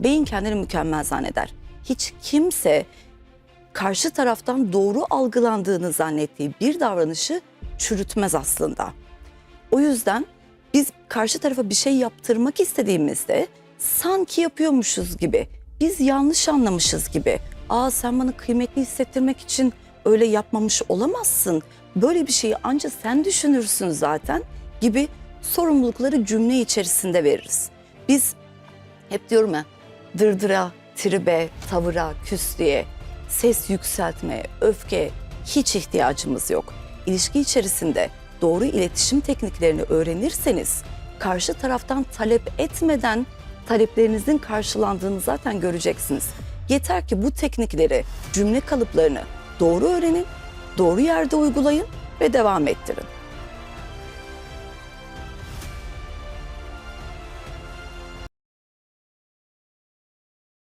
beyin kendini mükemmel zanneder. Hiç kimse karşı taraftan doğru algılandığını zannettiği bir davranışı çürütmez aslında. O yüzden biz karşı tarafa bir şey yaptırmak istediğimizde sanki yapıyormuşuz gibi, biz yanlış anlamışız gibi. Aa sen bana kıymetli hissettirmek için öyle yapmamış olamazsın. Böyle bir şeyi ancak sen düşünürsün zaten gibi sorumlulukları cümle içerisinde veririz. Biz hep diyorum ya dırdıra, tribe, tavıra, küslüğe, ses yükseltmeye, öfke hiç ihtiyacımız yok. İlişki içerisinde doğru iletişim tekniklerini öğrenirseniz karşı taraftan talep etmeden taleplerinizin karşılandığını zaten göreceksiniz. Yeter ki bu teknikleri, cümle kalıplarını doğru öğrenin, doğru yerde uygulayın ve devam ettirin.